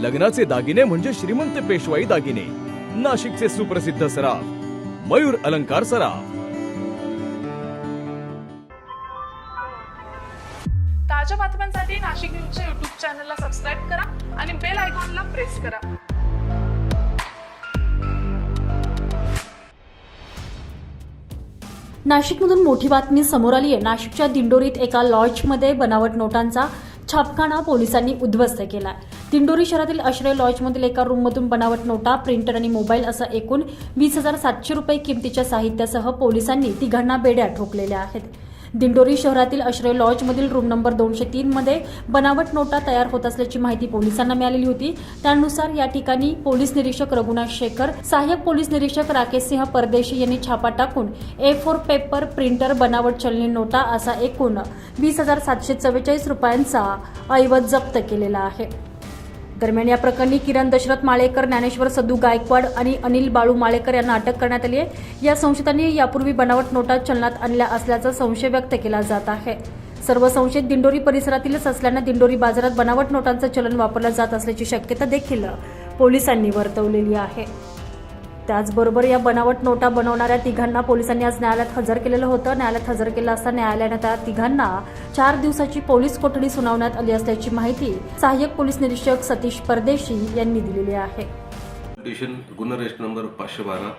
लग्नाचे दागिने म्हणजे श्रीमंत पेशवाई दागिने. नाशिकचे सुप्रसिद्ध सराफ मयूर अलंकार सराफ. ताज्या बातम्यांसाठी नाशिक न्यूजच्या युट्यूब चॅनलला सबस्क्राईब करा आणि बेल आयकॉनला प्रेस करा. नाशिकमधून मोठी बातमी समोर आली आहे नाशिकच्या दिंडोरीत एका लॉजमध्ये बनावट नोटांचा छापखाना पोलिसांनी उद्ध्वस्त केला दिंडोरी शहरातील आश्रय लॉजमधील एका रूममधून बनावट नोटा प्रिंटर आणि मोबाईल असं एकूण वीस हजार सातशे रुपये किमतीच्या साहित्यासह पोलिसांनी तिघांना बेड्या ठोकलेल्या आहेत. दिंडोरी शहरातील आश्रय लॉजमधील रूम नंबर दोनशे तीनमध्ये बनावट नोटा तयार होत असल्याची माहिती पोलिसांना मिळालेली होती. त्यानुसार या ठिकाणी पोलीस निरीक्षक रघुनाथ शेखर सहाय्यक पोलीस निरीक्षक राकेश सिंह परदेशी यांनी छापा टाकून ए फोर पेपर प्रिंटर बनावट चलनी नोटा असा एकूण वीस हजार सातशे चव्वेचाळीस रुपयांचा ऐवज जप्त केलेला आहे. दरम्यान या प्रकरणी किरण दशरथ माळेकर ज्ञानेश्वर सदू गायकवाड आणि अनिल बाळू माळेकर यांना अटक करण्यात आली आहे. या संशयितांनी यापूर्वी बनावट नोटा चलनात आणल्या असल्याचा संशय व्यक्त केला जात आहे. सर्व संशयित दिंडोरी परिसरातीलच असल्यानं दिंडोरी बाजारात बनावट नोटांचं चलन वापरलं जात असल्याची शक्यता देखील पोलिसांनी वर्तवलेली आहे. त्याचबरोबर या बनावट नोटा बनवणाऱ्या तिघांना पोलिसांनी आज न्यायालयात हजर केलेलं होतं. न्यायालयात हजर केलं असता न्यायालयानं त्या तिघांना चार दिवसाची पोलीस कोठडी सुनावण्यात आली असल्याची माहिती सहाय्यक पोलीस निरीक्षक सतीश परदेशी यांनी दिलेली आहे. स्टेशन गुन्हा रजिस्टर नंबर पाचशे बारा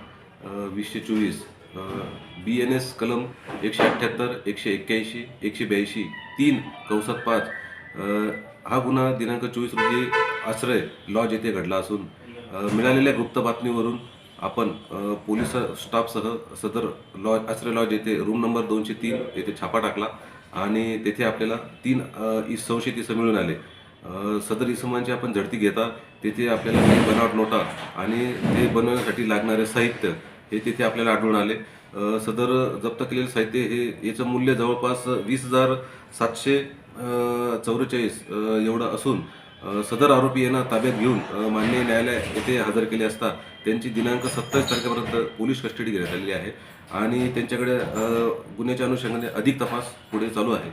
वीसशे चोवीस बी एन एस कलम एकशे अठ्ठ्याहत्तर एकशे एक्क्याऐंशी एकशे ब्याऐंशी तीन कौसात पाच हा गुन्हा दिनांक चोवीस रोजी आश्रय लॉज येथे घडला असून मिळालेल्या गुप्त बातमीवरून आपण पोलीस स्टाफसह सदर लॉज आश्रय लॉज येथे रूम नंबर दोनशे तीन येथे छापा टाकला आणि तेथे आपल्याला तीन इस संशयित इसम मिळून आले. सदर इसमांची आपण झडती घेता तेथे आपल्याला काही बनावट नोटा आणि ते बनवण्यासाठी लागणारे साहित्य हे तिथे आपल्याला आढळून आले. सदर जप्त केलेले साहित्य हे याचं मूल्य जवळपास वीस हजार सातशे चौवेचाळीस एवढं असून सदर आरोपी यांना ताब्यात घेऊन मान्य न्यायालय येथे हजर केले असता त्यांची दिनांक सत्तावीस तारखेपर्यंत पोलीस कस्टडी घेण्यात आलेली आहे आणि त्यांच्याकडे गुन्ह्याच्या अनुषंगाने अधिक तपास पुढे चालू आहे.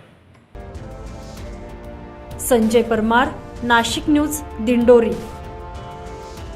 संजय परमार नाशिक न्यूज दिंडोरी.